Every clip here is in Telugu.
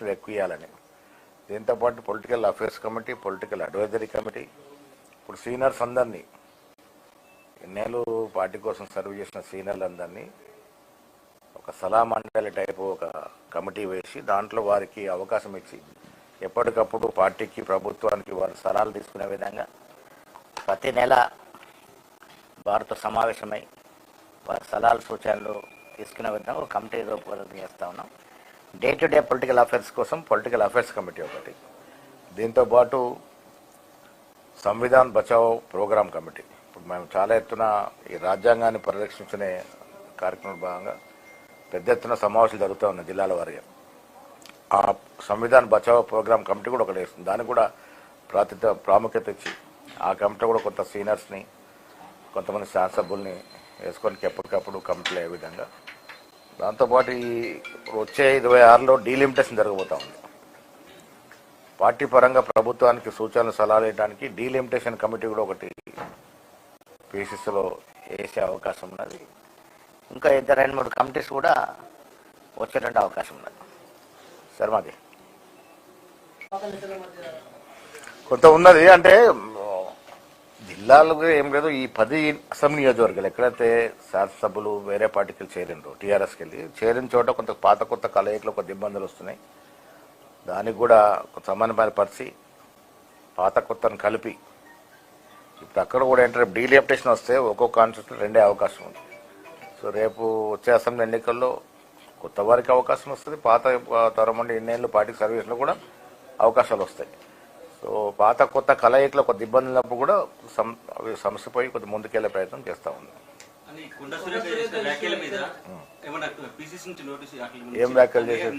ఆపర్చునిటీ ఎక్కువ ఇవ్వాలని దీంతోపాటు political affairs committee political advisory committee ఇప్పుడు సీనియర్స్ అందరినీ ఎన్నేళ్ళు పార్టీ కోసం సర్వ్ చేసిన సీనియర్లు అందరినీ ఒక సలహా మండలి టైపు ఒక కమిటీ వేసి దాంట్లో వారికి అవకాశం ఇచ్చి ఎప్పటికప్పుడు పార్టీకి ప్రభుత్వానికి వారి సలహాలు తీసుకునే విధంగా ప్రతి నెల వారితో సమావేశమై వారి సలహాలు సూచనలు తీసుకునే విధంగా ఒక కమిటీ రూపకల్పన చేస్తా ఉన్నాం. Day to day political affairs కోసం పొలిటికల్ అఫైర్స్ కమిటీ ఒకటి. దీంతో పాటు సంవిధాన్ బచావ్ ప్రోగ్రామ్ కమిటీ. ఇప్పుడు మేము చాలా ఎత్తున ఈ రాజ్యాంగాన్ని పరిరక్షించుకునే కార్యక్రమంలో భాగంగా పెద్ద ఎత్తున సమావేశాలు జరుగుతూ ఉన్నాయి జిల్లాల వారిగా. ఆ సంవిధాన్ బచావ్ ప్రోగ్రామ్ కమిటీ కూడా ఒకటి వేస్తుంది. దానికి కూడా ప్రాతిథ ప్రాముఖ్యత ఇచ్చి ఆ కమిటీ కూడా కొంత సీనియర్స్ని కొంతమంది శాసనసభ్యుల్ని వేసుకొని ఎప్పటికప్పుడు కమిటీలు అయ్యే విధంగా దాంతోపాటు ఈ వచ్చే ఇరవై ఆరులో డీలిమిటేషన్ జరగబోతా ఉంది. పార్టీ పరంగా ప్రభుత్వానికి సూచనలు సలహాలు ఇవ్వడానికి డీలిమిటేషన్ కమిటీ కూడా ఒకటి పీసీసీలో వేసే అవకాశం ఉన్నది. ఇంకా ఇద్దరు రెండు మూడు కమిటీస్ కూడా వచ్చేటువంటి అవకాశం ఉన్నది. శర్మది కొంత ఉన్నది అంటే జిల్లాలకు ఏం లేదు ఈ పది అసెంబ్లీ నియోజకవర్గాలు ఎక్కడైతే శాసనసభ్యులు వేరే పార్టీకి చేరిండ్రు టీఆర్ఎస్కి వెళ్ళి చేరిన చోట కొంత పాత కొత్త కలయికలు కొద్ది ఇబ్బందులు వస్తున్నాయి. దానికి కూడా సమన్వయపరిచి పాత కొత్తను కలిపి ఇప్పుడు అక్కడ కూడా ఏంటంటే డీలిమిటేషన్ వస్తే ఒక్కొక్క కాన్స్టిట్యూషన్ రెండే అవకాశం ఉంది. సో రేపు వచ్చే అసెంబ్లీ ఎన్నికల్లో కొత్త వారికి అవకాశం వస్తుంది పాత తరం ఉండి ఎన్నేళ్ళు పార్టీ సర్వీస్లో కూడా అవకాశాలు వస్తాయి. సో పాత కొత్త కలయికలో కొద్ది ఇబ్బందులు ఉన్నప్పుడు కూడా సం- అవి సమస్య పోయి కొద్ది ముందుకెళ్ళే ప్రయత్నం చేస్తా ఉంది ఏం వ్యాఖ్యలు చేశారు?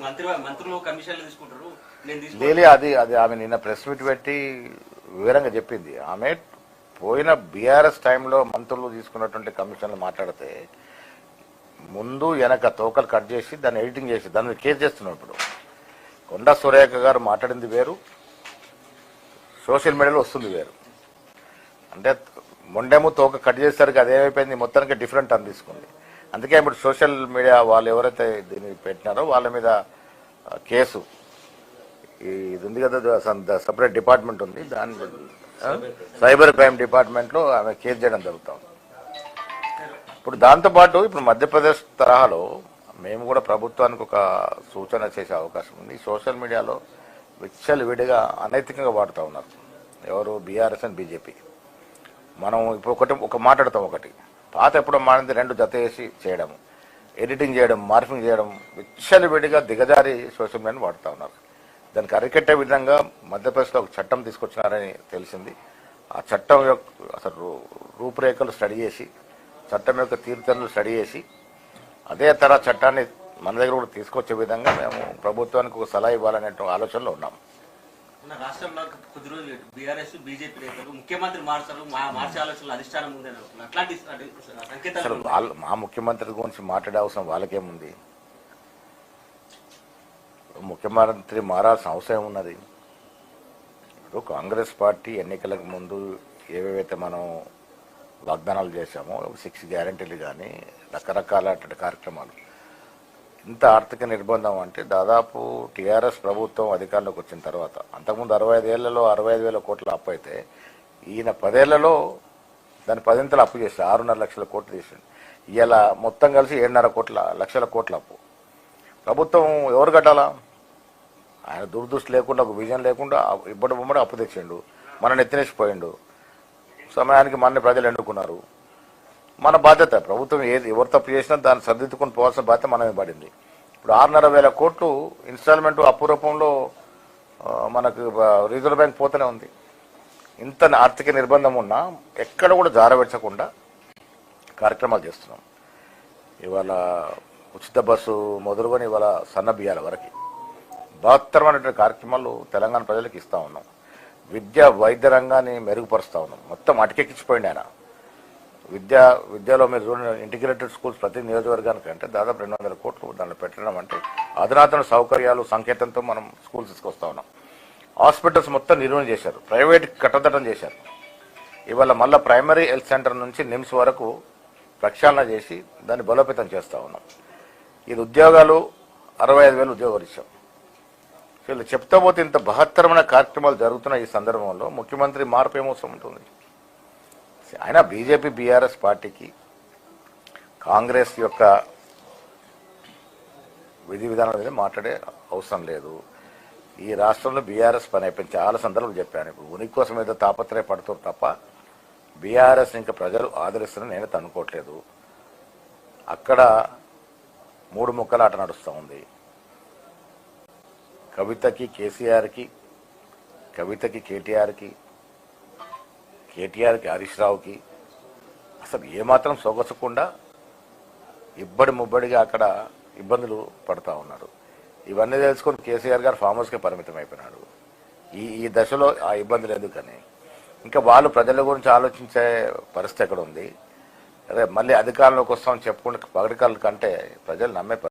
అది అది ఆమె నిన్న ప్రెస్ మీట్ పెట్టి వివరంగా చెప్పింది. ఆమె పోయిన బీఆర్ఎస్ టైంలో మంత్రులు తీసుకున్నటువంటి కమిషన్లు మాట్లాడితే ముందు వెనక తోకలు కట్ చేసి దాన్ని ఎడిటింగ్ చేసి దాన్ని కేసు చేస్తున్నాం ఇప్పుడు. కొండ సురేఖ గారు మాట్లాడింది వేరు. సోషల్ మీడియాలో వస్తుంది వేరు. అంటే మొండేమో తోక కట్ చేసేసరికి అదేమైపోయింది మొత్తానికి డిఫరెంట్ అని తీసుకుంది. అందుకే ఇప్పుడు సోషల్ మీడియా వాళ్ళు ఎవరైతే దీన్ని పెట్టినారో వాళ్ళ మీద కేసు. ఇది ఉంది కదా సపరేట్ డిపార్ట్మెంట్ ఉంది. దాని సైబర్ క్రైమ్ డిపార్ట్మెంట్లో ఆమె కేసు చేయడం జరుగుతుంది ఇప్పుడు దాంతోపాటు ఇప్పుడు మధ్యప్రదేశ్ తరహాలో మేము కూడా ప్రభుత్వానికి ఒక సూచన చేసే అవకాశం ఉంది. సోషల్ మీడియాలో విచ్చలు విడిగా అనైతికంగా వాడుతూ ఉన్నారు. ఎవరు? BRS and BJP. మనం ఇప్పుడు ఒకటి ఒక మాట్లాడతాం ఒకటి. పాత ఎప్పుడో మాడింది రెండు జత వేసి చేయడం ఎడిటింగ్ చేయడం మార్ఫింగ్ చేయడం విచ్చలు విడిగా దిగజారి సోషల్ మీడియాని వాడుతూ ఉన్నారు. దానికి అరికట్టే విధంగా మధ్యప్రదేశ్లో ఒక చట్టం తీసుకొచ్చినారని తెలిసింది. ఆ చట్టం యొక్క అసలు రూ- రూపురేఖలు స్టడీ చేసి చట్టం యొక్క తీర్థనలు స్టడీ చేసి అదే తర చట్టాన్ని మన దగ్గర కూడా తీసుకొచ్చే విధంగా మేము ప్రభుత్వానికి ఒక సలహా ఇవ్వాలనే ఆలోచనలో ఉన్నాం. ఉన్న రాష్ట్రంలో కొద్ది రోజులు బీఆర్ఎస్ బీజేపీ రేపు ముఖ్యమంత్రి మార్చారు మా- మార్చే ఆలోచనలు అధిష్టానం ఉంది అని అట్లాంటి అంటే సంకేతాలు అసలు వాళ్ళు మా ముఖ్యమంత్రి గురించి మాట్లాడే అవసరం వాళ్ళకేముంది? ముఖ్యమంత్రి మారాల్సిన అవసరం ఉన్నది. ఇప్పుడు కాంగ్రెస్ పార్టీ ఎన్నికలకు ముందు ఏవేవైతే మనం వాగ్దానాలు చేశామో సిక్స్ గ్యారంటీలు కానీ రకరకాల కార్యక్రమాలు. ఇంత ఆర్థిక నిర్బంధం అంటే దాదాపు టీఆర్ఎస్ ప్రభుత్వం అధికారంలోకి వచ్చిన తర్వాత అంతకుముందు అరవై ఐదేళ్ళలో అరవై ఐదు వేల కోట్ల అప్పు అయితే ఈయన పదేళ్ళలో దాని పదింతలు అప్పు చేసి ఆరున్నర లక్షల కోట్లు తీసింది ఇలా మొత్తం కలిసి ఏడున్నర కోట్ల లక్షల కోట్ల అప్పు. ప్రభుత్వం ఎవరు కట్టాలా? ఆయన దురదృష్టి లేకుండా ఒక విజన్ లేకుండా ఇబ్బడి బొమ్మడి అప్పు తెచ్చిండు మన నెత్తినేసిపోయిండు సమయానికి మన ప్రజలు ఎన్నుకున్నారు. మన బాధ్యత. ప్రభుత్వం ఏది ఎవరు తప్పు చేసినా దాన్ని సర్దిద్దుకొని పోవాల్సిన బాధ్యత మనమే పడింది. ఇప్పుడు ఆరున్నర వేల కోట్లు ఇన్స్టాల్మెంట్ అప్పు రూపంలో మనకు రిజర్వ్ బ్యాంక్ పోతూనే ఉంది. ఇంత ఆర్థిక నిర్బంధం ఉన్నా ఎక్కడ కూడా జారబెట్టకుండా కార్యక్రమాలు చేస్తున్నాం. ఇవాళ ఉచిత బస్సు మొదలుకొని ఇవాళ సన్న బియ్యాల వరకు బహత్తరమైనటువంటి కార్యక్రమాలు తెలంగాణ ప్రజలకు ఇస్తా ఉన్నాం. విద్య వైద్య రంగాన్ని మెరుగుపరుస్తూ ఉన్నాం. మొత్తం అటకెక్కించిపోయింది ఆయన. విద్య విద్యలో మీరు చూడండి ఇంటిగ్రేటెడ్ స్కూల్స్ ప్రతి నియోజకవర్గానికి అంటే దాదాపు రెండు వందల కోట్లు దాన్ని పెట్టడం అంటే అధునాతన సౌకర్యాలు సంకేతంతో మనం స్కూల్స్ తీసుకొస్తా ఉన్నాం. హాస్పిటల్స్ మొత్తం నిర్వహణ చేశారు. ప్రైవేట్ కట్టదటం చేశారు. ఇవాళ మళ్ళీ ప్రైమరీ హెల్త్ సెంటర్ నుంచి నిమ్స్ వరకు ప్రక్షాళన చేసి దాన్ని బలోపేతం చేస్తా ఉన్నాం. ఇది ఉద్యోగాలు అరవై ఐదు వేలు ఉద్యోగాలు ఇచ్చాం వీళ్ళు చెప్తా పోతే ఇంత బహత్తరమైన కార్యక్రమాలు జరుగుతున్న ఈ సందర్భంలో ముఖ్యమంత్రి మార్పు ఏమవసరం ఉంటుంది? ఆయన బీజేపీ బీఆర్ఎస్ పార్టీకి కాంగ్రెస్ యొక్క విధి విధానాల మీద మాట్లాడే అవసరం లేదు. ఈ రాష్ట్రంలో బీఆర్ఎస్ పని అయిపోయింది. చాలా సందర్భాలు చెప్పాను. ఇప్పుడు ఉనికి కోసం ఏదో తాపత్రయపడుతారు తప్ప బీఆర్ఎస్ ఇంకా ప్రజలు ఆదరిస్తున్న నేను అనుకోవట్లేదు. అక్కడ మూడు ముక్కలు ఆట నడుస్తూ ఉంది. కవితకి కేసీఆర్కి కవితకి కేటీఆర్కి కేటీఆర్కి హరీష్ రావుకి అసలు ఏమాత్రం సొగసకుండా ఇబ్బడి ముబ్బడిగా అక్కడ ఇబ్బందులు పడతా ఉన్నారు. ఇవన్నీ తెలుసుకొని కేసీఆర్ గారు ఫామ్ హౌస్కే పరిమితం అయిపోయినాడు. ఈ ఈ దశలో ఆ ఇబ్బందులు ఎందుకని? ఇంకా వాళ్ళు ప్రజల గురించి ఆలోచించే పరిస్థితి ఎక్కడ ఉంది అదే మళ్ళీ అధికారంలోకి వస్తామని చెప్పుకుంటే పగడికారుల కంటే ప్రజలు నమ్మే